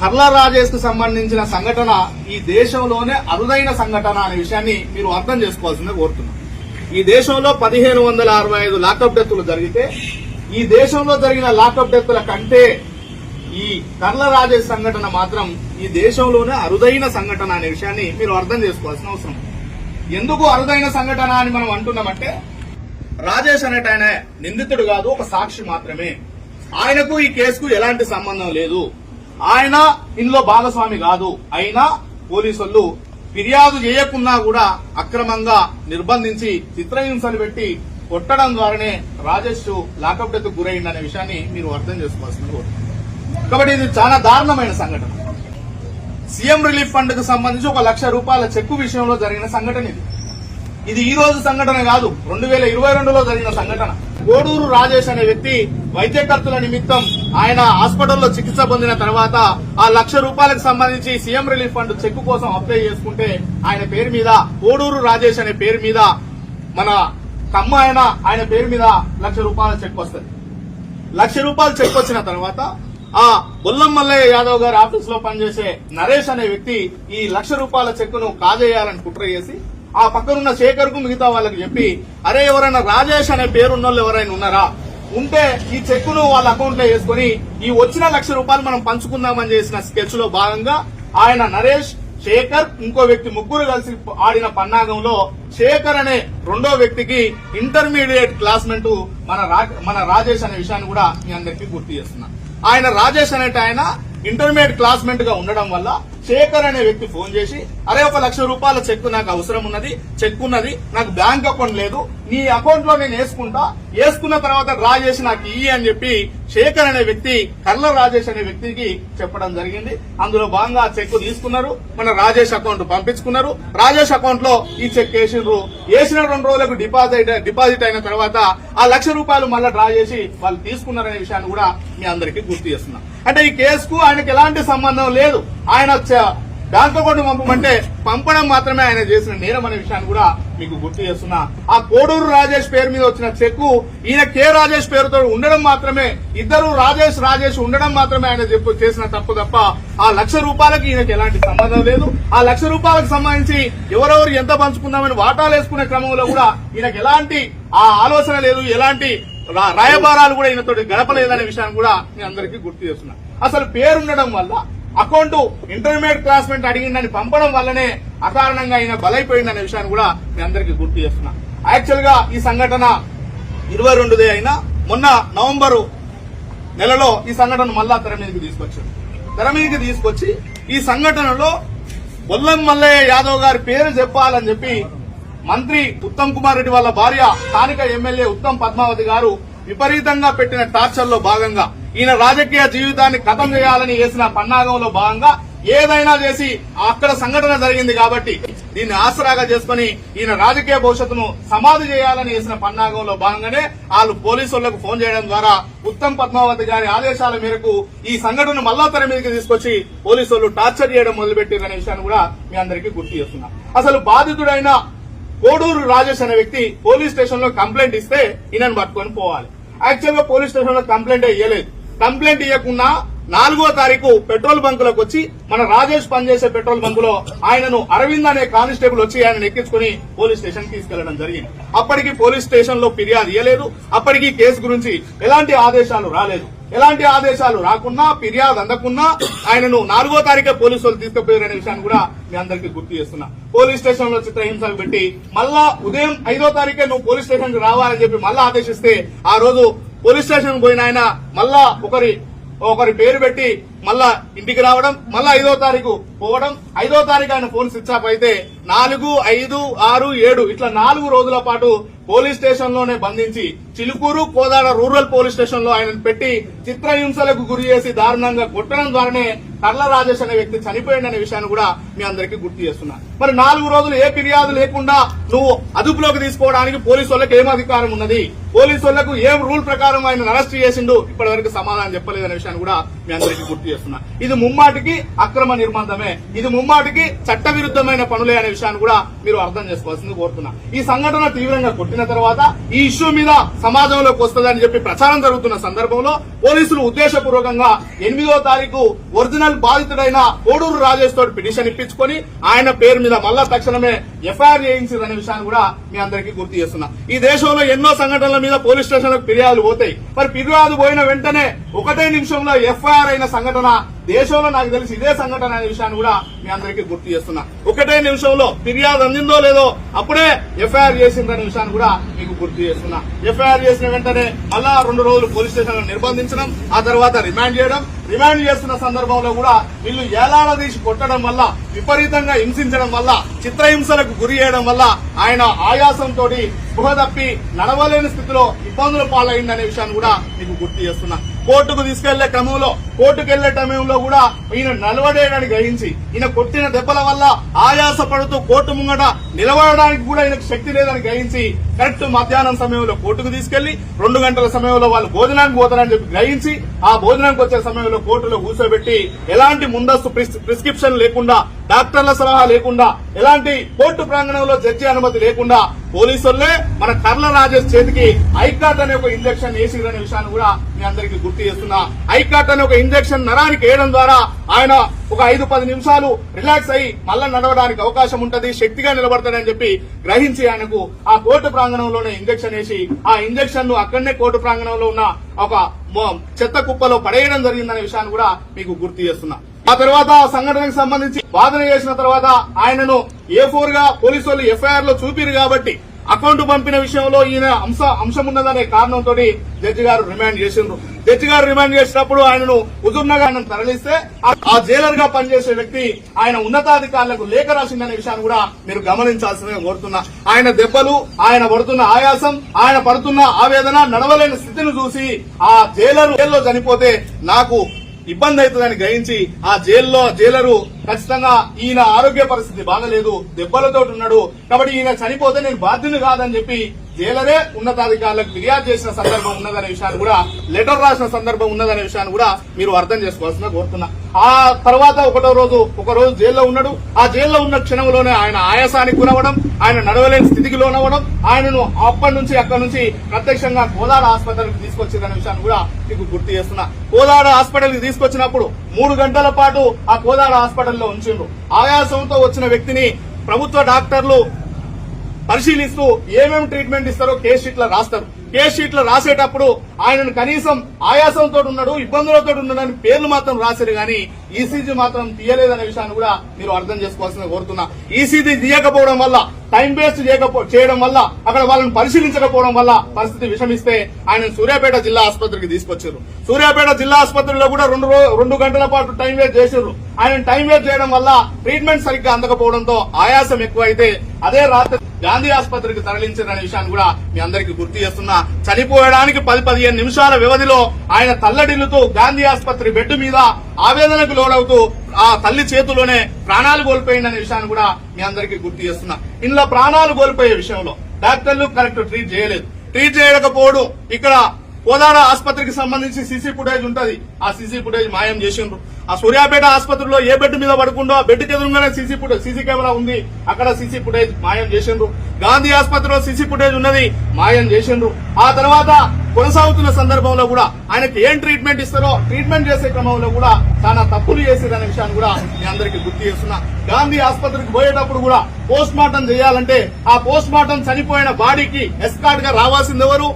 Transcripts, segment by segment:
కర్లా రాజేష్కు సంబంధించిన సంఘటన ఈ దేశంలోనే అరుదైన సంఘటన అనే విషయాన్ని మీరు అర్థం చేసుకోవాల్సిందే కోరుతున్నాం. ఈ దేశంలో పదిహేను వందల అరవై ఐదు లాకప్ డెత్తులు జరిగితే ఈ దేశంలో జరిగిన లాకప్ డెత్తుల కంటే ఈ కర్ల రాజేష్ సంఘటన మాత్రం ఈ దేశంలోనే అరుదైన సంఘటన అనే విషయాన్ని మీరు అర్థం చేసుకోవాల్సిన అవసరం. ఎందుకు అరుదైన సంఘటన అని మనం అంటున్నామంటే రాజేష్ అనేట ఆయన నిందితుడు కాదు ఒక సాక్షి మాత్రమే. ఆయనకు ఈ కేసుకు ఎలాంటి సంబంధం లేదు. ఆయన ఇందులో భాగస్వామి కాదు. అయినా పోలీసులు ఫిర్యాదు చేయకున్నా కూడా అక్రమంగా నిర్బంధించి చిత్రహింసలు పెట్టి కొట్టడం ద్వారానే రాజేష్ లాకప్ డెత్ గురైందనే విషయాన్ని మీరు అర్థం చేసుకోవాల్సింది కోరుతున్నాను. కాబట్టి ఇది చాలా దారుణమైన సంఘటన. సీఎం రిలీఫ్ ఫండ్కు సంబంధించి ఒక లక్ష రూపాయల చెక్కు విషయంలో జరిగిన సంఘటన ఇది. ఇది ఈ రోజు సంఘటన కాదు. రెండు వేల ఇరవై రెండులో జరిగిన సంఘటన. కోడూరు రాజేష్ అనే వ్యక్తి వైద్య ఖర్చుల నిమిత్తం ఆయన హాస్పిటల్లో చికిత్స పొందిన తర్వాత ఆ లక్ష రూపాయలకు సంబంధించి సీఎం రిలీఫ్ ఫండ్ చెక్కు కోసం అప్లై చేసుకుంటే ఆయన పేరు మీద కోడూరు రాజేష్ అనే పేరు మీద మన కమ్మ ఆయన ఆయన పేరు మీద లక్ష రూపాయల చెక్ వస్తుంది. లక్ష రూపాయలు చెక్ వచ్చిన తర్వాత ఆ బొల్లం మల్లయ్య యాదవ్ గారి ఆఫీస్లో పనిచేసే నరేష్ అనే వ్యక్తి ఈ లక్ష రూపాయల చెక్కును కాజేయాలని కుట్ర చేసి ఆ పక్కనున్న శేఖర్కు మిగతా వాళ్ళకి చెప్పి అరే ఎవరైనా రాజేష్ అనే పేరున్న వాళ్ళు ఎవరైనా ఉన్నారా? ఉంటే ఈ చెక్కును వాళ్ళ అకౌంట్లో వేసుకుని ఈ వచ్చిన లక్ష రూపాయలు మనం పంచుకుందామని చేసిన స్కెచ్లో భాగంగా ఆయన నరేష్ శేఖర్ ఇంకో వ్యక్తి ముగ్గురు కలిసి ఆడిన పన్నాగంలో శేఖర్ అనే రెండో వ్యక్తికి ఇంటర్మీడియట్ క్లాస్మెంట్ మన రా- మన రాజేష్ అనే విషయాన్ని కూడా మీ అందరికీ గుర్తు చేస్తున్నా. ఆయన రాజేష్ అనేట ఆయన ఇంటర్మీడియట్ క్లాస్మెంట్గా ఉండడం వల్ల శేఖర్ అనే వ్యక్తి ఫోన్ చేసి అరే ఒక లక్ష రూపాయల చెక్ నాకు అవసరం ఉన్నది చెక్ ఉన్నది నాకు బ్యాంక్ అకౌంట్ లేదు నీ అకౌంట్లో నేను వేసుకుంటా వేసుకున్న తర్వాత డ్రా చేసి నాకు ఇయ్యి అని చెప్పి శేఖర్ అనే వ్యక్తి కర్ల రాజేష్ అనే వ్యక్తికి చెప్పడం జరిగింది. అందులో భాగంగా చెక్ తీసుకున్నారు మన రాజేష్ అకౌంట్ పంపించుకున్నారు. రాజేష్ అకౌంట్లో ఈ చెక్ వేసిండ్రు. వేసిన రెండు రోజులకు డిపాజిట్ డిపాజిట్ అయిన తర్వాత ఆ లక్ష రూపాయలు మళ్ళీ డ్రా చేసి వాళ్ళు తీసుకున్నారనే విషయాన్ని కూడా మీ అందరికీ గుర్తు చేస్తున్నా. అంటే ఈ కేసుకు ఆయనకి ఎలాంటి సంబంధం లేదు. ఆయన చ- దాంతో అకౌంట్ పంపమంటే పంపడం మాత్రమే ఆయన చేసిన నేరం అనే విషయాన్ని కూడా మీకు గుర్తు చేస్తున్నా. ఆ కోడూరు రాజేష్ పేరు మీద వచ్చిన చెక్కు ఈయన కె రాజేష్ పేరుతో ఉండడం మాత్రమే ఇద్దరు రాజేష్ రాజేష్ ఉండడం మాత్రమే ఆయన చెప్పు చేసిన తప్పు తప్ప ఆ లక్ష రూపాయలకి ఈయనకి ఎలాంటి సంబంధం లేదు. ఆ లక్ష రూపాయలకు సంబంధించి ఎవరెవరు ఎంత పంచుకుందామని వాటాలు వేసుకునే క్రమంలో కూడా ఈయనకి ఎలాంటి ఆ ఆలోచన లేదు ఎలాంటి రాయబారాలు కూడా ఈయనతోటి గడపలేదనే విషయాన్ని కూడా నేను అందరికీ గుర్తు చేస్తున్నా. అసలు పేరుండడం వల్ల అకౌంట్ ఇంటర్మీడియట్ క్లాస్మేట్ అడిగిందని పంపడం వల్లనే అకారణంగా ఆయన బలైపోయిందనే విషయాన్ని కూడా మీ అందరికీ గుర్తు చేస్తున్నా. యాక్చువల్గా ఈ సంఘటన ఇరవై రెండుదే అయినా మొన్న నవంబరు నెలలో ఈ సంఘటన మళ్ళా తెర మీదకి తీసుకొచ్చారు. తెర మీదకి తీసుకొచ్చి ఈ సంఘటనలో బొల్లం మల్లయ్య యాదవ్ గారి పేరు చెప్పాలని చెప్పి మంత్రి ఉత్తమ్ కుమార్ రెడ్డి వాళ్ళ భార్య స్థానిక ఎమ్మెల్యే ఉత్తమ్ పద్మావతి గారు విపరీతంగా పెట్టిన టార్చర్లో భాగంగా ఈయన రాజకీయ జీవితాన్ని ఖతం చేయాలని చేసిన పన్నాగంలో భాగంగా ఏదైనా చేసి అక్కడ సంఘటన జరిగింది కాబట్టి దీన్ని ఆసరాగా చేసుకుని ఈయన రాజకీయ భవిష్యత్తును సమాధి చేయాలని చేసిన పన్నాగంలో భాగంగానే వాళ్ళు పోలీసులకు ఫోన్ చేయడం ద్వారా ఉత్తమ్ పద్మావతి గారి ఆదేశాల మేరకు ఈ సంఘటన మళ్ళా తెర మీదకి తీసుకొచ్చి పోలీసులు టార్చర్ చేయడం మొదలుపెట్టారనే విషయాన్ని కూడా మీ అందరికీ గుర్తు చేస్తున్నా. అసలు బాధితుడైన కోడూరు రాజేష్ అనే వ్యక్తి పోలీస్ స్టేషన్లో కంప్లైంట్ ఇస్తే ఈయనను పట్టుకొని పోవాలి. యాక్చువల్గా పోలీస్ స్టేషన్లో కంప్లైంట్ ఇవ్వలేదు కంప్లైంట్ ఇవ్వకుండా నాలుగో తారీఖు పెట్రోల్ బంకులకు వచ్చి మన రాజేష్ పనిచేసే పెట్రోల్ బంకులో ఆయనను అరవింద్ అనే కానిస్టేబుల్ వచ్చి ఆయన ఎక్కించుకుని పోలీస్ స్టేషన్ తీసుకెళ్ళడం జరిగింది. అప్పటికి పోలీస్ స్టేషన్లో ఫిర్యాదు ఇవ్వలేదు అప్పటికి కేసు గురించి ఎలాంటి ఆదేశాలు రాలేదు. ఎలాంటి ఆదేశాలు రాకున్నా ఫిర్యాదు అందకున్నా ఆయనను నాలుగో తారీఖే పోలీసులు తీసుకుపోయారనే విషయాన్ని కూడా మీ అందరికీ గుర్తు చేస్తున్నా. పోలీస్ స్టేషన్లో చిత్రహింసలు పెట్టి మళ్ళా ఉదయం ఐదో తారీఖే నువ్వు పోలీస్ స్టేషన్కి రావాలని చెప్పి మళ్ళా ఆదేశిస్తే ఆ రోజు పోలీస్ స్టేషన్ పోయిన ఆయన మళ్ళా ఒకరి ఒకరి పేరు పెట్టి మళ్ళా ఇంటికి రావడం మళ్ళా ఐదో తారీఖు పోవడం ఐదో తారీఖు ఆయన ఫోన్ స్విచ్ ఆఫ్ అయితే నాలుగు ఐదు ఆరు ఏడు ఇట్లా నాలుగు రోజుల పాటు పోలీస్ స్టేషన్లోనే బంధించి చిలుకూరు కోదాడ రూరల్ పోలీస్ స్టేషన్లో ఆయన పెట్టి చిత్రహింసలకు గురి చేసి దారుణంగా కొట్టడం ద్వారానే కర్ల రాజేష్ అనే వ్యక్తి చనిపోయిందనే విషయాన్ని కూడా మీ అందరికీ గుర్తు చేస్తున్నా. మరి నాలుగు రోజులు ఏ ఫిర్యాదు లేకుండా నువ్వు అదుపులోకి తీసుకోవడానికి పోలీసు వాళ్ళకి ఏం అధికారం ఉన్నది? పోలీసు వాళ్ళకు ఏం రూల్ ప్రకారం ఆయన అరెస్ట్ చేసిండు? ఇప్పటి వరకు సమాధానం చెప్పలేదనే విషయాన్ని కూడా మీ అందరికీ గుర్తు చేస్తున్నా. ఇది ముమ్మాటికి అక్రమ నిర్బంధమే. ఇది ముమ్మాటికి చట్టవిరుద్ధమైన పనులే అనే విషయాన్ని కూడా మీరు అర్థం చేసుకోవాల్సింది కోరుతున్నా. ఈ సంఘటన తీవ్రంగా కొట్టిన తర్వాత ఈ ఇష్యూ మీద సమాజంలోకి వస్తుందని చెప్పి ప్రచారం జరుగుతున్న సందర్భంలో పోలీసులు ఉద్దేశపూర్వకంగా ఎనిమిదో తారీఖు ఒరిజినల్ బాధితుడైన కోడూరు రాజేష్ తోటి పిటిషన్ ఇప్పించుకొని ఆయన పేరు మీద మళ్ళా తక్షణమే ఎఫ్ఐఆర్ చేయించిందనే విషయాన్ని కూడా మీ అందరికీ గుర్తు చేస్తున్నా. ఈ దేశంలో ఎన్నో సంఘటనల మీద పోలీస్ స్టేషన్లకు ఫిర్యాదులు పోతాయి. మరి ఫిర్యాదు పోయిన వెంటనే ఒకటే నిమిషంలో ఎఫ్ఐఆర్ అయిన సంఘటన దేశంలో నాకు తెలిసి ఇదే సంఘటన అనే విషయాన్ని కూడా మీ అందరికీ గుర్తు చేస్తున్నా. ఒకటే నిమిషంలో ఫిర్యాదు అందిందో లేదో అప్పుడే ఎఫ్ఐఆర్ చేసిందనే విషయాన్ని కూడా మీకు గుర్తు చేస్తున్నా. ఎఫ్ఐఆర్ చేసిన వెంటనే మళ్ళా రెండు రోజులు పోలీస్ స్టేషన్ నిర్బంధించడం ఆ తర్వాత రిమాండ్ చేయడం రిమాండ్ చేస్తున్న సందర్భంలో కూడా వీళ్ళు ఏలాడదీసి కొట్టడం వల్ల విపరీతంగా హింసించడం వల్ల చిత్రహింసలకు గురి చేయడం వల్ల ఆయన ఆయాసంతో స్పృహ తప్పి నడవలేని స్థితిలో ఇబ్బందులు పాలైందనే విషయాన్ని కూడా మీకు గుర్తు చేస్తున్నా. కోర్టుకు తీసుకెళ్ళే క్రమంలో కోర్టుకు వెళ్ళే సమయంలో కూడా ఈయన నలవడేయడానికి గ్రహించి ఈయన కొట్టిన దెబ్బల వల్ల ఆయాస పడుతూ కోర్టు ముంగట నిలబడడానికి కూడా ఈయనకు శక్తి లేదని గ్రహించి కరెక్ట్ మధ్యాహ్నం సమయంలో కోర్టుకు తీసుకెళ్ళి రెండు గంటల సమయంలో వాళ్ళు భోజనానికి పోతారని చెప్పి గ్రహించి ఆ భోజనానికి వచ్చే సమయంలో కోర్టులో కూర్చోబెట్టి ఎలాంటి ముందస్తు ప్రిస్- ప్రిస్క్రిప్షన్ లేకుండా డాక్టర్ల సలహా లేకుండా ఎలాంటి కోర్టు ప్రాంగణంలో జడ్జి అనుమతి లేకుండా పోలీసులే మన కర్ల రాజేష్ చేతికి ఐకాట్ అనే ఒక ఇంజక్షన్ వేసిరనే విషయాన్ని కూడా మీ అందరికీ గుర్తు చేస్తున్నా. ఐకాట్ అనే ఒక ఇంజెక్షన్ నరానికి వేయడం ద్వారా ఆయన ఒక ఐదు పది నిమిషాలు రిలాక్స్ అయ్యి మళ్ళా నడవడానికి అవకాశం ఉంటది శక్తిగా నిలబడతాడని చెప్పి గ్రహించి ఆయనకు ఆ కోర్టు ప్రాంగణంలోనే ఇంజెక్షన్ వేసి ఆ ఇంజక్షన్ను అక్కడనే కోర్టు ప్రాంగణంలో ఉన్న ఒక చెత్త కుప్పలో పడేయడం జరిగిందనే విషయాన్ని కూడా మీకు గుర్తు చేస్తున్నా. ఆ తర్వాత ఆ సంఘటనకు సంబంధించి వాదన చేసిన తర్వాత ఆయనను ఏ ఫోర్గా పోలీసు వాళ్ళు ఎఫ్ఐఆర్లో చూపిరు కాబట్టి అకౌంట్ పంపిన విషయంలో ఈయన అంశ అంశం ఉన్నదనే కారణంతో జడ్జి గారు రిమాండ్ చేసిండ్రు. జడ్జి గారు రిమాండ్ చేసినప్పుడు ఆయనను హుజూర్నగర్ ఆయనను తరలిస్తే ఆ- జైలర్గా పనిచేసే వ్యక్తి ఆయన ఉన్నతాధికారులకు లేఖ రాసిందనే విషయాన్ని కూడా మీరు గమనించాల్సిందే కోరుతున్నా. ఆయన దెబ్బలు ఆయన పడుతున్న ఆయాసం ఆయన పడుతున్న ఆవేదన నడవలేని స్థితిని చూసి ఆ జైలర్ జైల్లో చనిపోతే నాకు ఇబ్బంది అవుతుందని గ్రహించి ఆ జైల్లో జైలరు ఖచ్చితంగా ఈయన ఆరోగ్య పరిస్థితి బాగలేదు దెబ్బలతో ఉన్నాడు. కాబట్టి ఈయన చనిపోతే నేను బాధ్యుని కాదని చెప్పి జైలరే ఉన్నతాధికారులకు ఫిర్యాదు చేసిన సందర్భం ఉన్నదనే విషయాన్ని కూడా లెటర్ రాసిన సందర్భం ఉన్నదనే విషయాన్ని కూడా మీరు అర్థం చేసుకోవాల్సిన కోరుతున్నా. ఆ తర్వాత ఒకటో రోజు ఒక రోజు జైల్లో ఉన్నాడు. ఆ జైల్లో ఉన్న క్షణంలోనే ఆయన ఆయాసానికి గురవడం ఆయన నడవలేని స్థితికి లోనవ్వడం ఆయనను అప్పటి నుంచి అక్కడి నుంచి ప్రత్యక్షంగా కోదాడ ఆసుపత్రికి తీసుకొచ్చిందనే విషయాన్ని కూడా మీకు గుర్తు చేస్తున్నా. కోదాడ హాస్పిటల్కి తీసుకొచ్చినప్పుడు మూడు గంటల పాటు ఆ కోదాడ హాస్పిటల్లో ఉంచిండ్రు. ఆయాసంతో వచ్చిన వ్యక్తిని ప్రభుత్వ డాక్టర్లు పరిశీలిస్తూ ఏమేమి ట్రీట్మెంట్ ఇస్తారో కేసు షీట్లో రాస్తారు. కేసు షీట్లో రాసేటప్పుడు ఆయనను కనీసం ఆయాసంతో ఉన్నాడు ఇబ్బందులతో ఉన్నాడని పేర్లు మాత్రం రాశారు కానీ ఈసీజీ మాత్రం తీయలేదనే విషయాన్ని కూడా మీరు అర్థం చేసుకోవాల్సిన కోరుతున్నా. ఈసీజీ తీయకపోవడం వల్ల టైం వేస్ట్ చేయకపో చేయడం వల్ల అక్కడ వాళ్ళని పరిశీలించకపోవడం వల్ల పరిస్థితి విషమిస్తే ఆయన సూర్యాపేట జిల్లా ఆసుపత్రికి తీసుకొచ్చారు. సూర్యాపేట జిల్లా ఆసుపత్రిలో కూడా రెండు రెండు గంటల పాటు టైం వేస్ట్ చేశారు. ఆయన టైం వేస్ట్ చేయడం వల్ల ట్రీట్మెంట్ సరిగ్గా అందకపోవడంతో ఆయాసం ఎక్కువైతే అదే రాత్రి గాంధీ ఆసుపత్రికి తరలించిన విషయాన్ని కూడా మీ అందరికీ గుర్తు చేస్తున్నా. చనిపోయడానికి పది పదిహేను నిమిషాల వ్యవధిలో ఆయన తల్లడిల్లుతూ గాంధీ ఆసుపత్రి బెడ్ మీద ఆవేదనకు లోడవుతూ ఆ తల్లి చేతిలోనే ప్రాణాలు కోల్పోయిందనే విషయాన్ని కూడా మీ అందరికీ గుర్తు చేస్తున్నా. ఇందులో ప్రాణాలు కోల్పోయే విషయంలో డాక్టర్లు కరెక్ట్ ట్రీట్ చేయలేదు. ట్రీట్ చేయకపోవడం ఇక్కడ కోదాడ ఆసుపత్రికి సంబంధించి సీసీ ఫుటేజ్ ఉంటది. ఆ సీసీ ఫుటేజ్ మాయం చేసిండ్రు. ఆ సూర్యాపేట ఆసుపత్రిలో ఏ బెడ్ మీద పడుకుండో ఆ బెడ్ ఎదురుగానే సీసీ ఫుటేజ్ సీసీ కెమెరా ఉంది. అక్కడ సీసీ ఫుటేజ్ మాయం చేసిండ్రు. గాంధీ ఆసుపత్రిలో సీసీ ఫుటేజ్ ఉన్నది మాయం చేసిండ్రు. ఆ తర్వాత కొనసాగుతున్న సందర్భంలో కూడా ఆయనకి ఏం ట్రీట్మెంట్ ఇస్తారో ట్రీట్మెంట్ చేసే క్రమంలో కూడా చాలా తప్పులు చేసేదనే విషయాన్ని కూడా మీ అందరికీ గుర్తు చేస్తున్నా. గాంధీ ఆసుపత్రికి పోయేటప్పుడు కూడా పోస్ట్ మార్టం చేయాలంటే ఆ పోస్ట్ మార్టం చనిపోయిన బాడీకి ఎస్కార్ట్గా రావాల్సింది ఎవరు?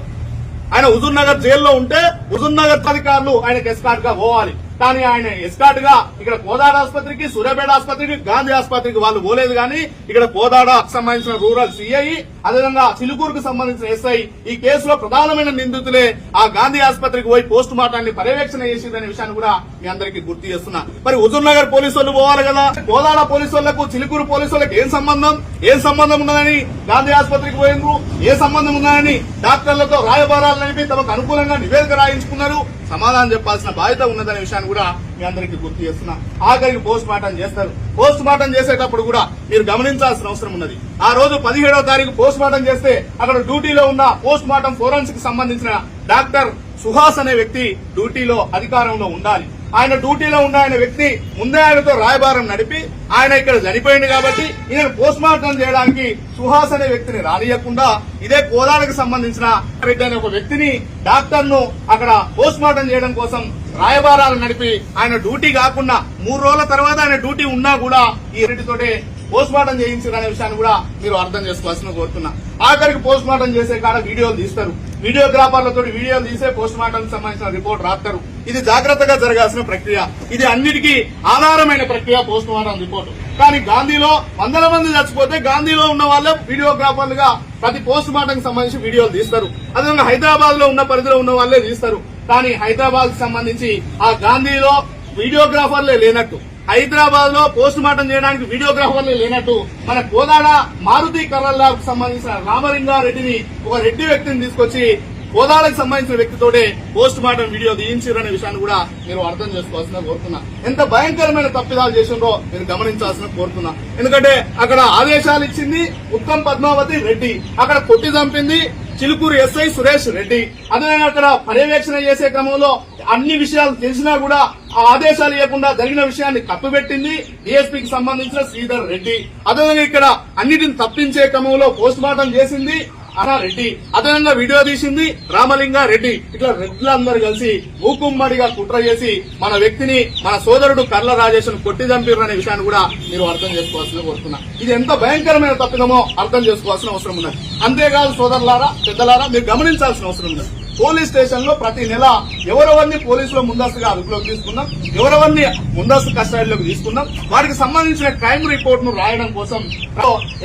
ఆయన హుజూర్ నగర్ జైల్లో ఉంటే హుజూర్ నగర్ అధికారులు ఆయనకు ఎస్కార్ట్గా పోవాలి. కానీ ఆయన ఎస్కాట్గా ఇక్కడ కోదాడ ఆసుపత్రికి సూర్యాపేట ఆసుపత్రికి గాంధీ ఆసుపత్రికి వాళ్ళు పోలేదు కానీ ఇక్కడ కోదాడకు సంబంధించిన రూరల్ సిఐ అదేవిధంగా చిలుకూరుకు సంబంధించిన ఎస్ఐ ఈ కేసులో ప్రధానమైన నిందితులే ఆ గాంధీ ఆసుపత్రికి పోయి పోస్ట్ మార్టాన్ని పర్యవేక్షణ చేసిందనే విషయాన్ని కూడా మీ అందరికీ గుర్తు చేస్తున్నా. మరి హుజూర్ నగర్ పోలీసు పోవాలి కదా? కోదాడ పోలీసు వాళ్ళకు చిలుకూరు పోలీసు ఏం సంబంధం? ఏం సంబంధం ఉన్నదని గాంధీ ఆసుపత్రికి పోయినరు ఏ సంబంధం ఉన్నదని డాక్టర్లతో రాయబారాలు నడిపి తమకు అనుకూలంగా నివేదిక రాయించుకున్నారు? సమాధానం చెప్పాల్సిన బాధ్యత ఉన్నదనే విషయాన్ని కూడా మీ అందరికీ గుర్తు చేస్తున్నా. ఆఖరికి పోస్ట్ మార్టం చేస్తారు. పోస్ట్ మార్టం చేసేటప్పుడు కూడా మీరు గమనించాల్సిన అవసరం ఉన్నది. ఆ రోజు పదిహేడవ తారీఖు పోస్ట్ మార్టం చేస్తే అక్కడ డ్యూటీలో ఉన్న పోస్ట్ మార్టం ఫోరెన్సిక్ సంబంధించిన డాక్టర్ సుహాస్ అనే వ్యక్తి డ్యూటీలో అధికారంలో ఉండాలి. ఆయన డ్యూటీలో ఉన్న ఆయన వ్యక్తి ముందే ఆయనతో రాయబారం నడిపి ఆయన ఇక్కడ చనిపోయింది కాబట్టి ఈయన పోస్ట్ మార్టం చేయడానికి సుహాస్ అనే వ్యక్తిని రానియకుండా ఇదే కోదాడకు సంబంధించిన రెడ్డి అనే ఒక వ్యక్తిని డాక్టర్ను అక్కడ పోస్ట్ మార్టం చేయడం కోసం రాయబారాలు నడిపి ఆయన డ్యూటీ కాకుండా మూడు రోజుల తర్వాత ఆయన డ్యూటీ ఉన్నా కూడా ఈ రెడ్డితోటే పోస్ట్ మార్టం అనే విషయాన్ని కూడా మీరు అర్థం చేసుకోవాల్సిన కోరుతున్నా. ఆఖరికి పోస్ట్ మార్టం చేసే కాడ వీడియోలు తీస్తారు. వీడియోగ్రాఫర్లతో వీడియోలు తీసే పోస్ట్ మార్టం సంబంధించిన రిపోర్ట్ రాస్తారు. ఇది జాగ్రత్తగా జరగాల్సిన ప్రక్రియ. ఇది అన్నిటికీ ఆధారమైన ప్రక్రియ పోస్ట్ మార్టం రిపోర్ట్. కానీ గాంధీలో వందల మంది చచ్చిపోతే గాంధీలో ఉన్న వాళ్ళే వీడియోగ్రాఫర్లుగా ప్రతి పోస్ట్ మార్టం సంబంధించి వీడియోలు తీస్తారు. అదేవిధంగా హైదరాబాద్లో ఉన్న పరిధిలో ఉన్న వాళ్ళే తీస్తారు. కానీ హైదరాబాద్ సంబంధించి ఆ గాంధీలో వీడియోగ్రాఫర్లే లేనట్టు. హైదరాబాద్లో పోస్ట్ మార్టం చేయడానికి వీడియోగ్రాఫర్లు లేనట్టు మన కోదాడ మారుతి కర్రల్లాకు సంబంధించిన రామలింగారెడ్డిని ఒక రెడ్డి వ్యక్తిని తీసుకొచ్చి కోదాడకు సంబంధించిన వ్యక్తితోటే పోస్ట్ మార్టం వీడియో తీయించారనే విషయాన్ని కూడా మీరు అర్థం చేసుకోవాల్సిన కోరుతున్నా. ఎంత భయంకరమైన తప్పిదాలు చేసిండ్రో మీరు గమనించాల్సిన కోరుతున్నా. ఎందుకంటే అక్కడ ఆదేశాలు ఇచ్చింది ఉత్తమ్ పద్మావతి రెడ్డి. అక్కడ కొట్టి చంపింది చిలుకూరు ఎస్ఐ సురేష్ రెడ్డి. అదే అక్కడ పర్యవేక్షణ చేసే క్రమంలో అన్ని విషయాలు తెలిసినా కూడా ఆ ఆదేశాలు ఇవ్వకుండా జరిగిన విషయాన్ని కప్పిపెట్టింది డిఎస్పీకి సంబంధించిన శ్రీధర్ రెడ్డి. అదేవిధంగా ఇక్కడ అన్నిటిని తప్పించే క్రమంలో పోస్ట్ మార్టం చేసింది అనా రెడ్డి. అదనంగా వీడియో తీసింది రామలింగ రెడ్డి. ఇట్లా రెడ్లందరూ కలిసి మూకుమ్మడిగా కుట్ర చేసి మన వ్యక్తిని మన సోదరుడు కర్ల రాజేష్ కొట్టి చంపిర్రు అనే విషయాన్ని కూడా మీరు అర్థం చేసుకోవాల్సిన కోరుతున్నా. ఇది ఎంత భయంకరమైన తప్పిదమో అర్థం చేసుకోవాల్సిన అవసరం ఉన్నది. అంతేకాదు సోదరులారా పెద్దలారా మీరు గమనించాల్సిన అవసరం ఉన్నది. పోలీస్ స్టేషన్లో ప్రతి నెల ఎవరెవరిని పోలీసులు ముందస్తుగా అదుపులోకి తీసుకున్నాం ఎవరెవరిని ముందస్తు కస్టడీలోకి తీసుకున్నాం వారికి సంబంధించిన క్రైమ్ రిపోర్ట్ను రాయడం కోసం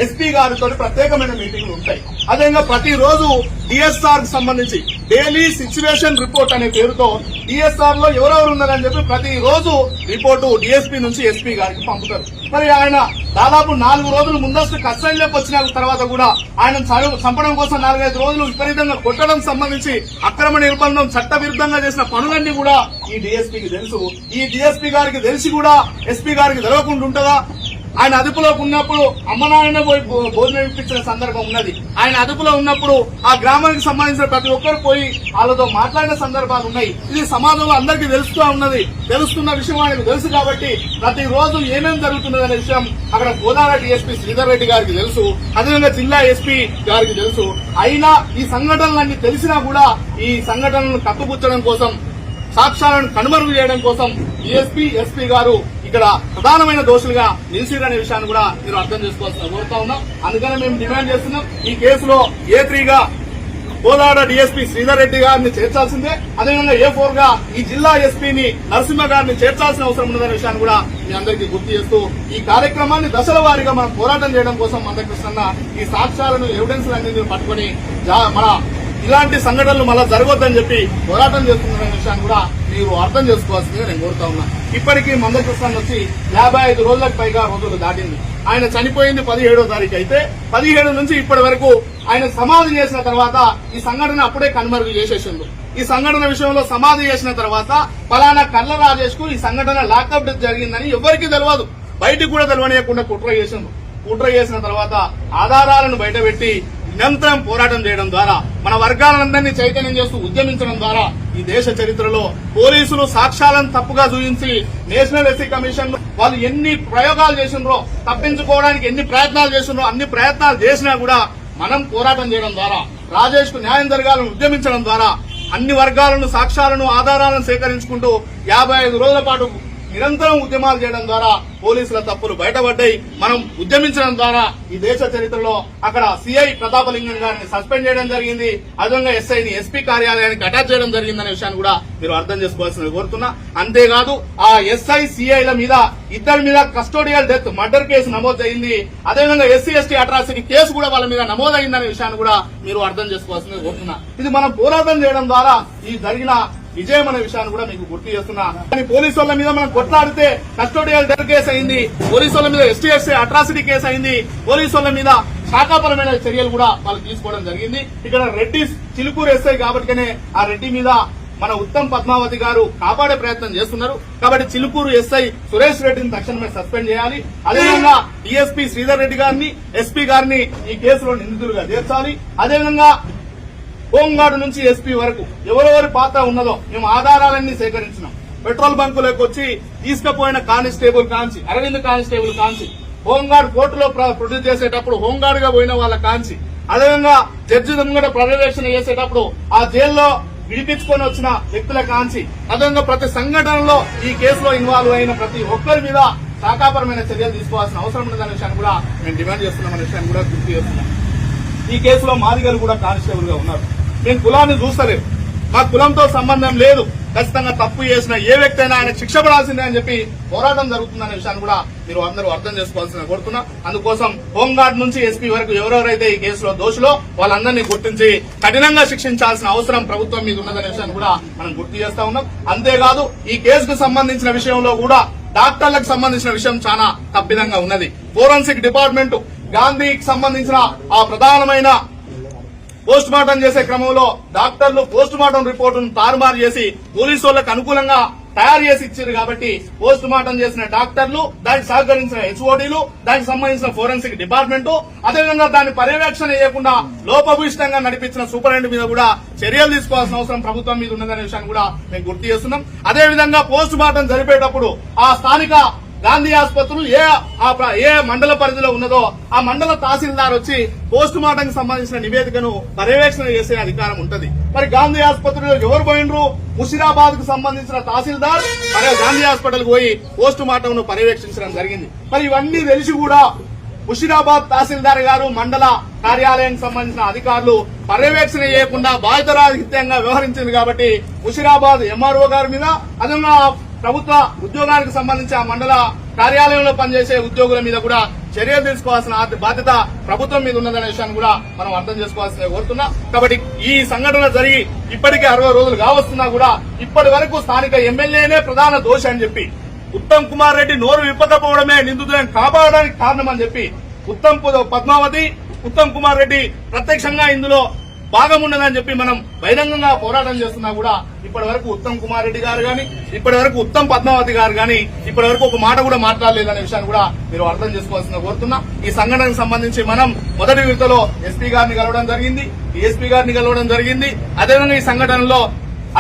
ఎస్పీ గారితో ప్రత్యేకమైన మీటింగ్లు ఉంటాయి. అదేవిధంగా ప్రతిరోజు డిఎస్ఆర్ సంబంధించి డైలీ సిచ్యువేషన్ రిపోర్ట్ అనే పేరుతో డిఎస్ఆర్లో ఎవరెవరు ఉన్నారని చెప్పి ప్రతి రోజు రిపోర్టు డిఎస్పీ నుంచి ఎస్పీ గారికి పంపుతారు. మరి ఆయన దాదాపు నాలుగు రోజులు ముందస్తు కస్టడీలోకి వచ్చిన తర్వాత కూడా ఆయన చంపడం కోసం నాలుగైదు రోజులు విపరీతంగా కొట్టడం సంబంధించి అక్రమ నిర్బంధం చట్ట విరుద్ధంగా చేసిన పనులన్నీ కూడా ఈ డిఎస్పీకి తెలుసు. ఈ డిఎస్పీ గారికి తెలిసి కూడా ఎస్పీ గారికి తెలవకుండా ఉంటుందా? ఆయన అదుపులోకి ఉన్నప్పుడు అమ్మ నాయన పోయి భోజనం ఇప్పించిన సందర్భం ఉన్నది. ఆయన అదుపులో ఉన్నప్పుడు ఆ గ్రామానికి సంబంధించిన ప్రతి ఒక్కరు పోయి వాళ్ళతో మాట్లాడిన సందర్భాలు ఉన్నాయి. ఇది సమాజంలో అందరికీ తెలుస్తూ ఉన్నది. తెలుస్తున్న విషయం ఆయనకు తెలుసు కాబట్టి ప్రతి రోజు ఏమేమి జరుగుతున్నది అనే విషయం అక్కడ గోదావరి ఎస్పీ శ్రీధర్ రెడ్డి గారికి తెలుసు. అదేవిధంగా జిల్లా ఎస్పీ గారికి తెలుసు. అయినా ఈ సంఘటనలన్నీ తెలిసినా కూడా ఈ సంఘటనలను కప్పుపుచ్చడం కోసం సాక్ష్యాలను కనుమరుగు చేయడం కోసం ఎస్పీ ఎస్పీ గారు ఇక్కడ ప్రధానమైన దోషులుగా నిలిచిరనే విషయాన్ని కూడా మీరు అర్థం చేసుకోవాల్సిన కోరుతా ఉన్నాం. అందుకనే మేము డిమాండ్ చేస్తున్నాం ఈ కేసులో ఏ త్రీగా కోదాడ డిఎస్పీ శ్రీధర్ రెడ్డి గారిని చేర్చాల్సిందే. అదేవిధంగా ఏ ఫోర్గా ఈ జిల్లా ఎస్పీని నరసింహ గారిని చేర్చాల్సిన అవసరం ఉన్నదనే విషయాన్ని కూడా మీ అందరికీ గుర్తు చేస్తూ ఈ కార్యక్రమాన్ని దశల వారీగా మనం పోరాటం చేయడం కోసం మందకృష్ణ ఈ సాక్ష్యాలను ఎవిడెన్స్ అన్ని పట్టుకొని మన ఇలాంటి సంఘటనలు మళ్ళా జరగొద్దని చెప్పి పోరాటం చేస్తున్న విషయాన్ని కూడా మీరు అర్థం చేసుకోవాల్సిందిగా నేను కోరుతా ఉన్నా. ఇప్పటికీ మందకృష్ణ వచ్చి యాభై ఐదు రోజులకు పైగా రోజులు దాటింది. ఆయన చనిపోయింది పదిహేడో తారీఖు అయితే పదిహేడు నుంచి ఇప్పటి వరకు ఆయన సమాధి చేసిన తర్వాత ఈ సంఘటన అప్పుడే కనుమరుగు చేసేసిండు. ఈ సంఘటన విషయంలో సమాధి చేసిన తర్వాత పలానా కళ్ళ రాజేష్కు ఈ సంఘటన లాకప్ డెత్ జరిగిందని ఎవరికీ తెలియదు బయటకు కూడా తెలియనియకుండా కుట్ర చేసిండు. కుట్ర చేసిన తర్వాత ఆధారాలను బయటపెట్టి నిరంతరం పోరాటం చేయడం ద్వారా మన వర్గాలందరినీ చైతన్యం చేస్తూ ఉద్యమించడం ద్వారా ఈ దేశ చరిత్రలో పోలీసులు సాక్ష్యాలను తప్పుగా చూపించి నేషనల్ ఎస్సీ కమిషన్ వాళ్ళు ఎన్ని ప్రయోగాలు చేసినరో తప్పించుకోవడానికి ఎన్ని ప్రయత్నాలు చేసినరో అన్ని ప్రయత్నాలు చేసినా కూడా మనం పోరాటం చేయడం ద్వారా రాజేష్కు న్యాయం జరగాలని ఉద్యమించడం ద్వారా అన్ని వర్గాలను సాక్ష్యాలను ఆధారాలను సేకరించుకుంటూ యాభై ఐదు రోజుల పాటు నిరంతరం ఉద్యమాలు చేయడం ద్వారా పోలీసుల తప్పులు బయటపడ్డాయి. మనం ఉద్యమించడం ద్వారా ఈ దేశ చరిత్రలో అక్కడ సిఐ ప్రతాపలింగం గారిని సస్పెండ్ చేయడం జరిగింది. అదేవిధంగా ఎస్ఐని ఎస్పీ కార్యాలయానికి అటాచ్ చేయడం జరిగిందనే విషయాన్ని కూడా మీరు అర్థం చేసుకోవాల్సిన కోరుతున్నా. అంతేకాదు ఆ ఎస్ఐ సిఐల మీద ఇద్దరి మీద కస్టోడియల్ డెత్ మర్డర్ కేసు నమోదైంది. అదేవిధంగా ఎస్సీ ఎస్టీ అట్రాసిటీ కేసు కూడా వాళ్ళ మీద నమోదైందనే విషయాన్ని కూడా మీరు అర్థం చేసుకోవాల్సింది కోరుతున్నా. ఇది మనం పోరాటం చేయడం ద్వారా ఈ జరిగిన విజయం అనే విషయాన్ని కూడా మీకు గుర్తు చేస్తున్నా. కానీ పోలీసు వాళ్ళ మీద మనం కొట్లాడితే కస్టోడియల్ డెత్ కేసు అయింది పోలీసు వాళ్ళ మీద ఎస్టీఎస్సీ అట్రాసిటీ కేసు అయింది పోలీసు వాళ్ళ మీద శాఖాపరమైన చర్యలు కూడా వాళ్ళు తీసుకోవడం జరిగింది. ఇక్కడ రెడ్డి చిలుకూరు ఎస్ఐ కాబట్టినే ఆ రెడ్డి మీద మన ఉత్తమ్ పద్మావతి గారు కాపాడే ప్రయత్నం చేస్తున్నారు. కాబట్టి చిలుకూరు ఎస్ఐ సురేష్ రెడ్డిని తక్షణమే సస్పెండ్ చేయాలి. అదేవిధంగా డిఎస్పీ శ్రీధర్ రెడ్డి గారిని ఎస్పీ గారిని ఈ కేసులో నిందితులుగా చేర్చాలి. అదేవిధంగా హోంగార్డు నుంచి ఎస్పీ వరకు ఎవరెవరి పాత్ర ఉన్నదో మేము ఆధారాలన్నీ సేకరించినాం. పెట్రోల్ బంకులకు వచ్చి తీసుకుపోయిన constable Kanchi Arvind constable Kanchi home guard కోర్టులో ప్రొడ్యూస్ చేసేటప్పుడు హోంగార్డ్గా పోయిన వాళ్ళ కాంచి అదేవిధంగా జడ్జి ముంగట పర్యవేక్షణ చేసేటప్పుడు ఆ జైల్లో విడిపించుకొని వచ్చిన వ్యక్తుల కాంచి అదేవిధంగా ప్రతి సంఘటనలో ఈ కేసులో ఇన్వాల్వ్ అయిన ప్రతి ఒక్కరి మీద శాఖాపరమైన చర్యలు తీసుకోవాల్సిన అవసరం ఉన్నదనే విషయాన్ని కూడా మేము డిమాండ్ చేస్తున్నామనే విషయాన్ని కూడా గుర్తు చేస్తున్నాం. ఈ కేసులో మాదిగలు కూడా కానిస్టేబుల్గా ఉన్నారు. మేము కులాన్ని చూస్తలేదు మా కులంతో సంబంధం లేదు. ఖచ్చితంగా తప్పు చేసిన ఏ వ్యక్తి అయినా ఆయన శిక్ష పడాల్సిందే అని చెప్పి పోరాటం జరుగుతుందనే విషయాన్ని కూడా మీరు అందరూ అర్థం చేసుకోవాల్సిన కోరుతున్నా. అందుకోసం హోంగార్డ్ నుంచి ఎస్పీ వరకు ఎవరెవరైతే ఈ కేసులో దోషులో వాళ్ళందరినీ గుర్తించి కఠినంగా శిక్షించాల్సిన అవసరం ప్రభుత్వం మీద ఉన్నదనే విషయాన్ని కూడా మనం గుర్తు చేస్తా ఉన్నాం. అంతేకాదు ఈ కేసుకు సంబంధించిన విషయంలో కూడా డాక్టర్లకు సంబంధించిన విషయం చాలా తప్పిదంగా ఉన్నది. ఫోరెన్సిక్ డిపార్ట్మెంట్ గాంధీకి సంబంధించిన ఆ ప్రధానమైన పోస్ట్ మార్టం చేసే క్రమంలో డాక్టర్లు పోస్ట్ మార్టం రిపోర్టును తారుమారు చేసి పోలీసు వాళ్ళకు అనుకూలంగా తయారు చేసి ఇచ్చారు కాబట్టి పోస్ట్ మార్టం చేసిన డాక్టర్లు దానికి సహకరించిన హెచ్ఓడీలు దానికి సంబంధించిన ఫోరెన్సిక్ డిపార్ట్మెంట్ అదేవిధంగా దాన్ని పర్యవేక్షణ చేయకుండా లోపభూయిష్టంగా నడిపించిన సూపరింటెండెంట్ మీద కూడా చర్యలు తీసుకోవాల్సిన అవసరం ప్రభుత్వం మీద ఉన్నదనే విషయాన్ని కూడా మేము గుర్తు చేస్తున్నాం. అదేవిధంగా పోస్ట్ మార్టం జరిపేటప్పుడు ఆ స్థానిక గాంధీ ఆసుపత్రులు ఏ ఏ మండల పరిధిలో ఉన్నదో ఆ మండల తహసీల్దార్ వచ్చి పోస్ట్ మార్టం కి సంబంధించిన నివేదికను పర్యవేక్షణ చేసే అధికారం ఉంటది. మరి గాంధీ ఆసుపత్రిలో ఎవరు పోయినరు ముషిరాబాద్కు సంబంధించిన తహసీల్దార్ మరి గాంధీ హాస్పిటల్ పోయి పోస్ట్ మార్టం ను పర్యవేక్షించడం జరిగింది. మరి ఇవన్నీ తెలిసి కూడా ముషిరాబాద్ తహసీల్దార్ గారు మండల కార్యాలయానికి సంబంధించిన అధికారులు పర్యవేక్షణ చేయకుండా బాధితరాహిత్యంగా వ్యవహరించింది కాబట్టి ముషిరాబాద్ ఎంఆర్ఓ గారి మీద అదనంగా ప్రభుత్వ ఉద్యోగానికి సంబంధించి ఆ మండల కార్యాలయంలో పనిచేసే ఉద్యోగుల మీద కూడా చర్యలు తీసుకోవాల్సిన బాధ్యత ప్రభుత్వం మీద ఉన్నదనే విషయాన్ని కూడా మనం అర్థం చేసుకోవాల్సిన కోరుతున్నా. కాబట్టి ఈ సంఘటన జరిగి ఇప్పటికే అరవై రోజులు కావస్తున్నా కూడా ఇప్పటి వరకు స్థానిక ఎమ్మెల్యేనే ప్రధాన దోషి అని చెప్పి ఉత్తమ్ కుమార్ రెడ్డి నోరు విప్పకపోవడమే నిందితులను కాపాడడానికి కారణం అని చెప్పి ఉత్తమ్ పద్మావతి ఉత్తమ్ కుమార్ రెడ్డి ప్రత్యక్షంగా ఇందులో భాగం ఉన్నదని చెప్పి మనం బహిరంగంగా పోరాటం చేస్తున్నా కూడా ఇప్పటి వరకు ఉత్తమ్ కుమార్ రెడ్డి గారు కానీ ఇప్పటి వరకు ఉత్తమ్ పద్మావతి గారు కానీ ఇప్పటి వరకు ఒక మాట కూడా మాట్లాడలేదనే విషయాన్ని కూడా మీరు అర్థం చేసుకోవాల్సిన కోరుతున్నా. ఈ సంఘటనకు సంబంధించి మనం మొదటి విడతలో ఎస్పీ గారిని కలవడం జరిగింది. ఎస్పీ గారిని కలవడం జరిగింది. అదేవిధంగా ఈ సంఘటనలో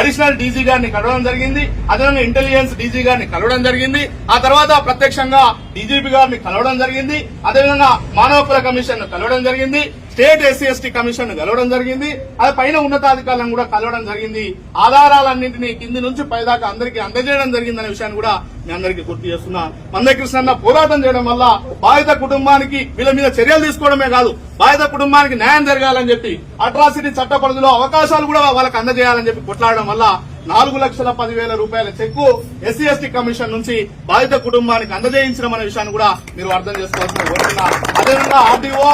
అడిషనల్ డీజీ గారిని కలవడం జరిగింది. అదేవిధంగా ఇంటెలిజెన్స్ డీజీ గారిని కలవడం జరిగింది. ఆ తర్వాత ప్రత్యక్షంగా డీజీపీ గారిని కలవడం జరిగింది. అదేవిధంగా మానవ హక్కుల కమిషన్ కలవడం జరిగింది. స్టేట్ ఎస్సీ ఎస్టీ కమిషన్ కలవడం జరిగింది. అది పైన ఉన్నతాధికారులను కూడా కలవడం జరిగింది. ఆధారాలన్నింటినీ కింది నుంచి పైదాకా అందరికీ అందజేయడం జరిగిందనే విషయాన్ని కూడా మీ అందరికీ గుర్తు చేస్తున్నా. మందకృష్ణ పోరాటం చేయడం వల్ల బాధిత కుటుంబానికి వీళ్ళ మీద చర్యలు తీసుకోవడమే కాదు బాధిత కుటుంబానికి న్యాయం జరగాలని చెప్పి అట్రాసిటీ చట్ట పరిధిలో అవకాశాలు కూడా వాళ్ళకి అందజేయాలని చెప్పి కొట్లాడడం వల్ల నాలుగు లక్షల పదివేల రూపాయల చెక్కు ఎస్సీ ఎస్టీ కమిషన్ నుంచి బాధిత కుటుంబానికి అందజేయించడం అనే విషయాన్ని కూడా మీరు అర్థం చేసుకోవాల్సిన అదేవిధంగా ఆర్డీఓ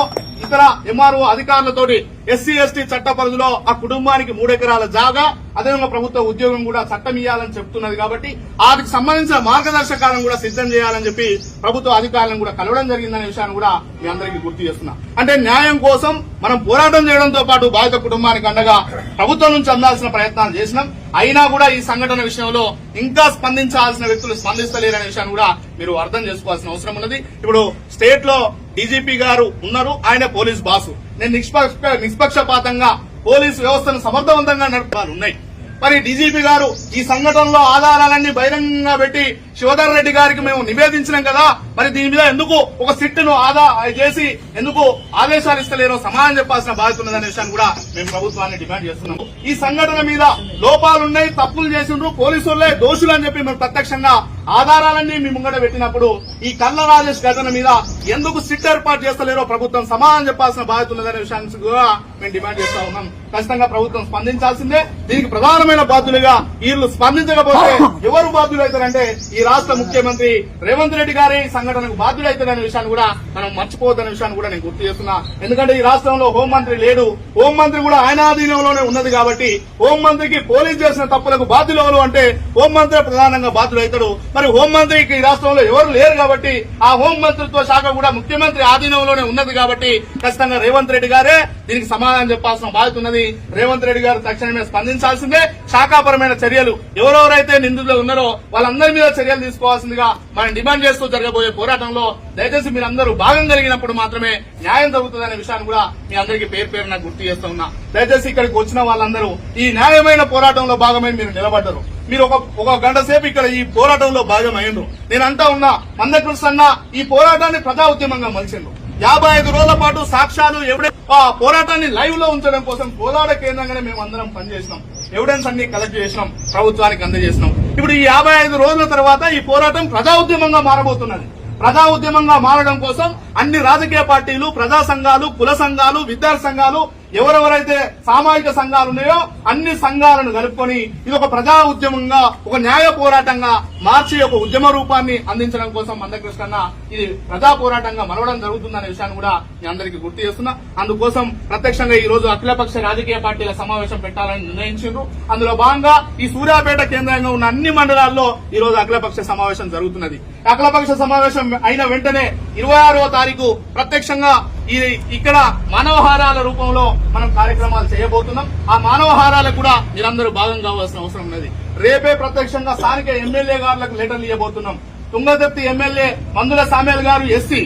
ఇతర ఎంఆర్ఓ అధికారులతోటి ఎస్సీ ఎస్టీ చట్ట పరిధిలో ఆ కుటుంబానికి మూడెకరాల జాగా అదేవిధంగా ప్రభుత్వ ఉద్యోగం కూడా చట్టం ఇవ్వాలని చెప్తున్నది కాబట్టి వాటికి సంబంధించిన మార్గదర్శకాలను కూడా సిద్ధం చేయాలని చెప్పి ప్రభుత్వ అధికారులను కూడా కలవడం జరిగిందనే విషయాన్ని కూడా మీ అందరికీ గుర్తు చేస్తున్నా. అంటే న్యాయం కోసం మనం పోరాటం చేయడంతో పాటు బాధిత కుటుంబానికి అండగా ప్రభుత్వం నుంచి అందాల్సిన ప్రయత్నాలు చేసినాం. అయినా కూడా ఈ సంఘటన విషయంలో ఇంకా స్పందించాల్సిన వ్యక్తులు స్పందిస్తలేరనే విషయాన్ని కూడా మీరు అర్థం చేసుకోవాల్సిన అవసరం ఉన్నది. ఇప్పుడు స్టేట్లో డీజీపీ గారు ఉన్నారు ఆయన పోలీస్ బాసు. నేను నిష్పక్ష నిష్పక్షపాతంగా పోలీస్ వ్యవస్థను సమర్థవంతంగా నడపాలి. ఉన్నాయి. మరి డీజీపీ గారు ఈ సంఘటనలో ఆధారాలన్నీ బహిరంగంగా పెట్టి శివధర్ రెడ్డి గారికి మేము నివేదించినాం కదా. మరి దీని మీద ఎందుకు ఒక సిట్టును ఆదా చేసి ఎందుకు ఆదేశాలు ఇస్తలేరో సమాధానం చెప్పాల్సిన బాధ్యత ఉన్నదనే విషయాన్ని కూడా మేము ప్రభుత్వాన్ని డిమాండ్ చేస్తున్నాము. ఈ సంఘటన మీద లోపాలున్నాయి తప్పులు చేసిండ్రు పోలీసులే దోషులు అని చెప్పి మేము ప్రత్యక్షంగా ఆధారాలన్నీ మీ ముంగట పెట్టినప్పుడు ఈ కల్ల రాజేష్ ఘటన మీద ఎందుకు సిట్ ఏర్పాటు చేస్తలేరో ప్రభుత్వం సమాధానం చెప్పాల్సిన బాధ్యత ఉన్నదనే విషయాన్ని కూడా మేము డిమాండ్ చేస్తా ఉన్నాం. ఖచ్చితంగా ప్రభుత్వం స్పందించాల్సిందే. దీనికి ప్రధానమైన బాధ్యులుగా వీళ్ళు స్పందించకపోతే ఎవరు బాధ్యులు అవుతారంటే ఈ రాష్ట్ర ముఖ్యమంత్రి రేవంత్ రెడ్డి గారే ఈ సంఘటనకు బాధ్యుడైతున్న విషయాన్ని కూడా మనం మర్చిపోవద్దన్న విషయాన్ని కూడా నేను గుర్తు చేస్తున్నా. ఎందుకంటే ఈ రాష్ట్రంలో హోంమంత్రి లేడు. హోంమంత్రి కూడా ఆయన ఆధీనంలోనే ఉన్నది కాబట్టి హోంమంత్రికి పోలీస్ చేసిన తప్పులకు బాధ్యులు అంటే హోంమంత్రి ప్రధానంగా బాధ్యుడైతాడు. మరి హోంమంత్రికి ఈ రాష్ట్రంలో ఎవరు లేరు కాబట్టి ఆ హోంమంత్రిత్వ శాఖ కూడా ముఖ్యమంత్రి ఆధీనంలోనే ఉన్నది కాబట్టి ఖచ్చితంగా రేవంత్ రెడ్డి గారే దీనికి సమాధానం చెప్పాల్సిన బాధ్యత ఉన్నది. రేవంత్ రెడ్డి గారు తక్షణమే స్పందించాల్సిందే. శాఖాపరమైన చర్యలు ఎవరెవరైతే నిందితులు ఉన్నారో వాళ్ళందరి మీద చర్యలు తీసుకోవాల్సిందిగా మనం డిమాండ్ చేస్తూ జరగబోయే పోరాటంలో దయచేసి మీరందరూ భాగం కలిగినప్పుడు మాత్రమే న్యాయం జరుగుతుందనే విషయాన్ని కూడా మీ అందరికీ పేరు పేరున గుర్తు చేస్తూ ఉన్నా. దయచేసి ఇక్కడికి వచ్చిన వాళ్ళందరూ ఈ న్యాయమైన పోరాటంలో భాగమై మీరు నిలబడ్డరు. మీరు ఒక ఒక గంట సేపు ఇక్కడ ఈ పోరాటంలో భాగమైండ్రు నేను అంటా ఉన్నా మందకృష్ణ ఈ పోరాటాన్ని ప్రజా ఉద్యమంగా మలిచిండ్రు. యాభై ఐదు రోజుల పాటు సాక్ష్యాలు ఎవిడెన్స్ ఆ పోరాటాన్ని లైవ్లో ఉంచడం కోసం కోలాడ కేంద్రంగానే మేము అందరం పనిచేసినాం. ఎవిడెన్స్ అన్ని కలెక్ట్ చేసినాం ప్రభుత్వానికి అందజేసినాం. ఇప్పుడు ఈ యాభై ఐదు రోజుల తర్వాత ఈ పోరాటం ప్రజా ఉద్యమంగా మారబోతున్నది. ప్రజా ఉద్యమంగా మారడం కోసం అన్ని రాజకీయ పార్టీలు ప్రజా సంఘాలు కుల సంఘాలు విద్యార్థి సంఘాలు ఎవరెవరైతే సామాజిక సంఘాలు ఉన్నాయో అన్ని సంఘాలను కలుపుకొని ఇది ఒక ప్రజా ఉద్యమంగా ఒక న్యాయ పోరాటంగా మార్చి ఒక ఉద్యమ రూపాన్ని అందించడం కోసం మందకృష్ణ ఇది ప్రజా పోరాటంగా మలవడం జరుగుతుందనే విషయాన్ని కూడా నేను అందరికీ గుర్తు చేస్తున్నా. అందుకోసం ప్రత్యక్షంగా ఈ రోజు అఖిలపక్ష రాజకీయ పార్టీల సమావేశం పెట్టాలని నిర్ణయించారు అందులో భాగంగా ఈ సూర్యాపేట కేంద్రంగా ఉన్న అన్ని మండలాల్లో ఈ రోజు అఖిలపక్ష సమావేశం జరుగుతున్నది. అఖిలపక్ష సమావేశం అయిన వెంటనే ఇరవై ఆరవ తారీఖు ప్రత్యక్షంగా ఇది ఇక్కడ మానవహారాల రూపంలో మనం కార్యక్రమాలు చేయబోతున్నాం. ఆ మానవహారాలకు కూడా మీరందరూ భాగం కావాల్సిన అవసరం ఉన్నది. రేపే ప్రత్యక్షంగా స్థానిక ఎమ్మెల్యే గారులకు లెటర్లు ఇవ్వబోతున్నాం. తుంగతుర్తి ఎమ్మెల్యే మందుల సామేల్ గారు ఎస్సీ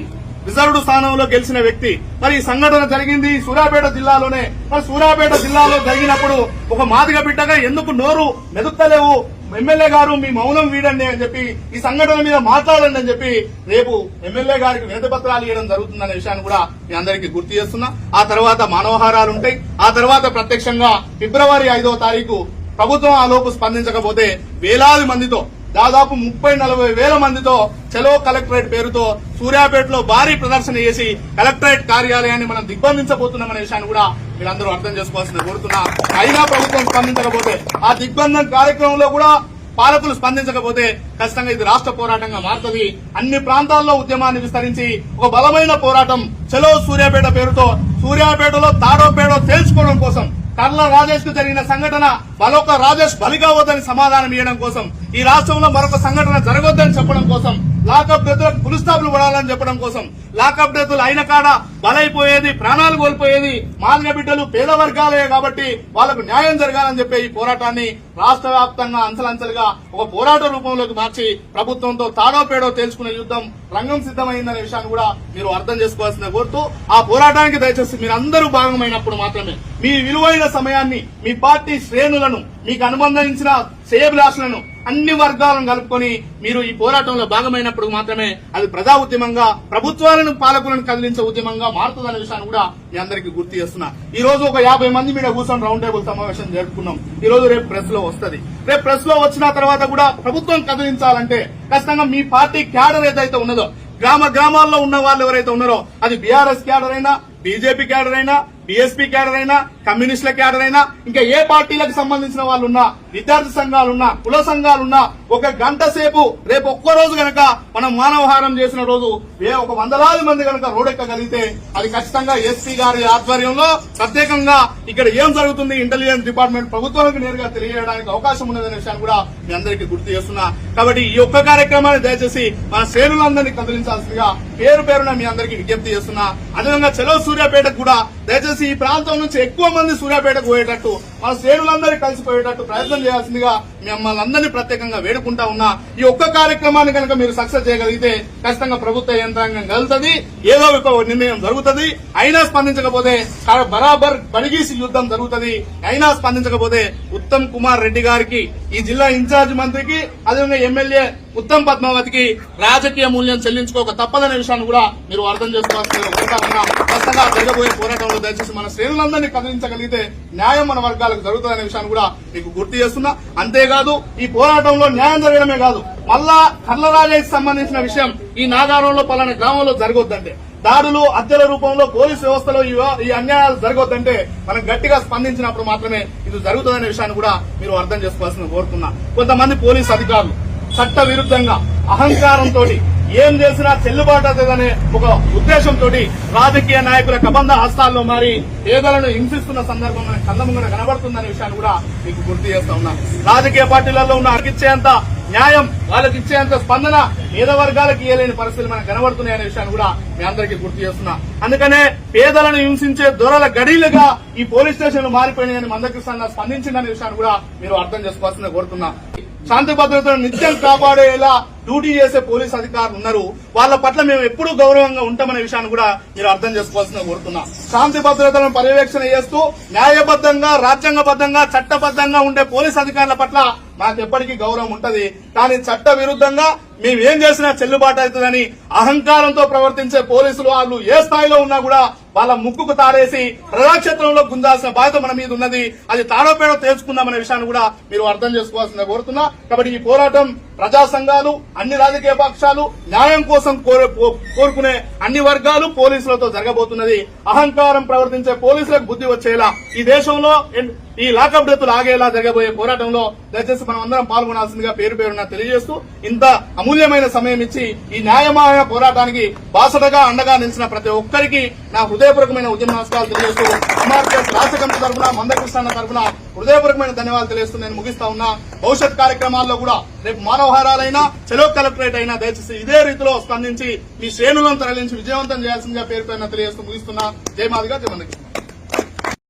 రిజర్వ్డ్ స్థానంలో గెలిచిన వ్యక్తి. మరి ఈ సంఘటన జరిగింది సూర్యాపేట జిల్లాలోనే. మరి సూర్యాపేట జిల్లాలో జరిగినప్పుడు ఒక మాదిగ బిడ్డగా ఎందుకు నోరు మెదుక్తలేవు ఎమ్మెల్యే గారు మీ మౌనం వీడండి అని చెప్పి ఈ సంఘటన మీద మాట్లాడండి అని చెప్పి రేపు ఎమ్మెల్యే గారికి వినతి పత్రాలు ఇవ్వడం జరుగుతుందనే విషయాన్ని కూడా మీ అందరికీ గుర్తు చేస్తున్నా. ఆ తర్వాత మానవహారాలు ఉంటాయి. ఆ తర్వాత ప్రత్యక్షంగా ఫిబ్రవరి ఐదో తారీఖు ప్రభుత్వం ఆ లోపు స్పందించకపోతే వేలాది మందితో దాదాపు ముప్పై నలభై వేల మందితో చెలో కలెక్టరేట్ పేరుతో సూర్యాపేటలో భారీ ప్రదర్శన చేసి కలెక్టరేట్ కార్యాలయాన్ని మనం దిగ్బంధించబోతున్నామనే విషయాన్ని కూడా మీరందరూ అర్థం చేసుకోవాల్సింది కోరుతున్నా. అయినా ప్రభుత్వం స్పందించకపోతే ఆ దిగ్బంధం కార్యక్రమంలో కూడా పాలకులు స్పందించకపోతే ఖచ్చితంగా ఇది రాష్ట్ర పోరాటంగా మారుతుంది. అన్ని ప్రాంతాల్లో ఉద్యమాన్ని విస్తరించి ఒక బలమైన పోరాటం చలో సూర్యాపేట పేరుతో సూర్యాపేటలో తాడో పేడో తేల్చుకోవడం కోసం కర్ల రాజేష్కు జరిగిన సంఘటన మరొక రాజేష్ బలి కావద్దని సమాధానం ఇవ్వడం కోసం ఈ రాష్ట్రంలో మరొక సంఘటన జరగొద్దని చెప్పడం కోసం లాకప్ డెత్లకు పులుస్తాపులు పడాలని చెప్పడం కోసం లాకప్ డెత్లు అయిన కాడ బలైపోయేది ప్రాణాలు కోల్పోయేది మాదిన బిడ్డలు పేద వర్గాలే కాబట్టి వాళ్ళకు న్యాయం జరగాలని చెప్పే ఈ పోరాటాన్ని రాష్ట్ర వ్యాప్తంగా అంచలంచలుగా ఒక పోరాట రూపంలోకి మార్చి ప్రభుత్వంతో తాడో పేడో తేల్చుకునే యుద్ధం రంగం సిద్దమైందనే విషయాన్ని కూడా మీరు అర్థం చేసుకోవాల్సిన కోరుతూ ఆ పోరాటానికి దయచేసి మీరు అందరూ భాగమైనప్పుడు మాత్రమే మీ విలువైన సమయాన్ని మీ పార్టీ శ్రేణులను మీకు అనుబంధించిన సేబ్లాసులను అన్ని వర్గాలను కలుపుకొని మీరు ఈ పోరాటంలో భాగమైనప్పుడు మాత్రమే అది ప్రజా ఉద్యమంగా ప్రభుత్వాలను పాలకులను కదిలించే ఉద్యమంగా మారుతుందనే విషయాన్ని కూడా మీ అందరికీ గుర్తు చేస్తున్నా. ఈ రోజు ఒక యాభై మంది మీద కూర్చొని రౌండ్ టేబుల్ సమావేశం జరుపుకున్నాం. ఈ రోజు రేపు ప్రెస్లో వస్తుంది. రేపు ప్రెస్లో వచ్చిన తర్వాత కూడా ప్రభుత్వం కదిలించాలంటే ఖచ్చితంగా మీ పార్టీ క్యాడర్ ఏదైతే ఉన్నదో గ్రామ గ్రామాల్లో ఉన్న వాళ్ళు ఎవరైతే ఉన్నారో అది బీఆర్ఎస్ క్యాడర్ అయినా బీజేపీ క్యాడర్ అయినా బీఎస్పీ క్యాడర్ అయినా కమ్యూనిస్టుల క్యాడర్ అయినా ఇంకా ఏ పార్టీలకు సంబంధించిన వాళ్ళు ఉన్నా విద్యార్థి సంఘాలున్నా కుల సంఘాలున్నా ఒక గంట సేపు రేపు ఒక్క రోజు గనక మనం మానవహారం చేసిన రోజు ఏ ఒక వందలాది మంది గనక రోడెక్కగలిగితే అది ఖచ్చితంగా ఎస్పీ గారి ఆధ్వర్యంలో ప్రత్యేకంగా ఇక్కడ ఏం జరుగుతుంది ఇంటెలిజెన్స్ డిపార్ట్మెంట్ ప్రభుత్వానికి నేరుగా తెలియజేయడానికి అవకాశం ఉన్నదనే విషయాన్ని కూడా మీ అందరికీ గుర్తు చేస్తున్నా. కాబట్టి ఈ ఒక్క కార్యక్రమాన్ని దయచేసి మన శ్రేణులందరినీ కదిలించాల్సిందిగా పేరు పేరున మీ అందరికీ విజ్ఞప్తి చేస్తున్నా. అదేవిధంగా చెలో సూర్యాపేటకు కూడా దయచేసి ఈ ప్రాంతం నుంచి ఎక్కువ మంది సూర్యాపేటకు పోయేటట్టు మన శ్రేణులందరూ కలిసిపోయేటట్టు ప్రయత్నం చేయాల్సిందిగా మిమ్మల్ని అందరినీ ప్రత్యేకంగా వేడుకుంటా ఉన్నా. ఈ ఒక్క కార్యక్రమాన్ని కనుక మీరు సక్సెస్ చేయగలిగితే ఖచ్చితంగా ప్రభుత్వ యంత్రాంగం కలుగుతుంది ఏదో ఒక నిర్ణయం జరుగుతుంది. అయినా స్పందించకపోతే బరాబర్ బడిగీసి యుద్ధం జరుగుతుంది. అయినా స్పందించకపోతే ఉత్తమ్ కుమార్ రెడ్డి గారికి ఈ జిల్లా ఇన్ఛార్జ్ మంత్రికి అదేవిధంగా ఎమ్మెల్యే ఉత్తమ్ పద్మావతికి రాజకీయ మూల్యం చెల్లించుకోక తప్పదనే విషయాన్ని కూడా మీరు అర్థం చేసుకోవాల్సిన ఖచ్చితంగా జరగబోయే పోరాటంలో దయచేసి మన శ్రేణులందరినీ కదిలించగలిగితే న్యాయం మన వర్గాలకు జరుగుతుందనే విషయాన్ని కూడా మీకు గుర్తు చేస్తున్నా. అంతేకాదు ఈ పోరాటంలో న్యాయం జరగడమే కాదు మళ్ళా కర్లరాజేకి సంబంధించిన విషయం ఈ నాగారంలో పలానా గ్రామంలో జరగొద్దంటే. దాడులు హత్యల రూపంలో పోలీసు వ్యవస్థలో ఈ ఈ అన్యాయాలు జరగొద్దంటే మనం గట్టిగా స్పందించినప్పుడు మాత్రమే ఇది జరుగుతుందనే విషయాన్ని కూడా మీరు అర్థం చేసుకోవాల్సిన కోరుతున్నా. కొంతమంది పోలీసు అధికారులు చట్ట విరుద్ధంగా అహంకారంతో ఏం చేసినా చెల్లుబాటు అవుతుందనే ఒక ఉద్దేశంతో రాజకీయ నాయకుల కబంధ హస్తాల్లో మారి పేదలను హింసిస్తున్న సందర్భం మన కనబడుతుందనే విషయాన్ని కూడా మీకు గుర్తు చేస్తా ఉన్నా. రాజకీయ పార్టీలలో ఉన్న ఇచ్చేంత న్యాయం వాళ్ళకి ఇచ్చేంత స్పందన పేద వర్గాలకు ఇయ్యలేని పరిస్థితులు మనకు కనబడుతున్నాయనే విషయాన్ని కూడా మీ అందరికీ గుర్తు చేస్తున్నా. అందుకనే పేదలను హింసించే దొరల గడీలుగా ఈ పోలీస్ స్టేషన్లు మారిపోయినాయని మందకృష్ణ స్పందించిందనే విషయాన్ని కూడా మీరు అర్థం చేసుకోవాల్సిందే కోరుతున్నా. శాంతి భద్రతను నిత్యం కాపాడేలా డ్యూటీ చేసే పోలీస్ అధికారులు ఉన్నారు. వాళ్ళ పట్ల మేము ఎప్పుడూ గౌరవంగా ఉంటామనే విషయాన్ని కూడా మీరు అర్థం చేసుకోవాల్సిన కోరుతున్నా. శాంతి భద్రతలను పర్యవేక్షణ చేస్తూ న్యాయబద్ధంగా రాజ్యాంగబద్ధంగా చట్టబద్ధంగా ఉండే పోలీస్ అధికారుల పట్ల మాకు ఎప్పటికీ గౌరవం ఉంటది. కానీ చట్ట విరుద్ధంగా మేము ఏం చేసినా చెల్లుబాటు అవుతుందని అహంకారంతో ప్రవర్తించే పోలీసులు వాళ్ళు ఏ స్థాయిలో ఉన్నా కూడా వాళ్ళ ముక్కుకు తారేసి ప్రజాక్షేత్రంలో గుంజాల్సిన బాధ్యత మన మీద ఉన్నది. అది తాడోపేడో తేల్చుకుందామనే విషయాన్ని కూడా మీరు అర్థం చేసుకోవాల్సిందే కోరుతున్నా. కాబట్టి ఈ పోరాటం ప్రజా సంఘాలు అన్ని రాజకీయ పక్షాలు న్యాయం కోసం కో- కోరుకునే అన్ని వర్గాలు పోలీసులతో జరగబోతున్నది. అహంకారం ప్రవర్తించే పోలీసులకు బుద్ధి వచ్చేలా ఈ దేశంలో ఈ లాకప్ డెత్తులు ఆగేలా జరగబోయే పోరాటంలో దయచేసి మనం అందరం పాల్గొనాల్సిందిగా పేరు పేరున తెలియజేస్తూ ఇంత అమూల్యమైన సమయం ఇచ్చి ఈ న్యాయమైన పోరాటానికి బాసటగా అండగా నిలిచిన ప్రతి ఒక్కరికి నా హృదయపూర్వకమైన ఉద్యమ నమస్కారాలు తెలియజేస్తూ ఎంఆర్పీఎస్ రాష్ట్ర కమిటీ తరఫున మందకృష్ణ తరఫున హృదయపూర్వకమైన ధన్యవాదాలు తెలియజేస్తూ నేను ముగిస్తా ఉన్నా. భవిష్యత్ కార్యక్రమాల్లో కూడా రేపు మానవహారాలైనా చెలో కలెక్టరేట్ అయినా దయచేసి ఇదే రీతిలో స్పందించి మీ శ్రేణులను తరలించి విజయవంతం చేయాల్సిందిగా పేరు పైన తెలియజేస్తూ ముగిస్తున్నా. జయమాదిగా మందకృష్ణ.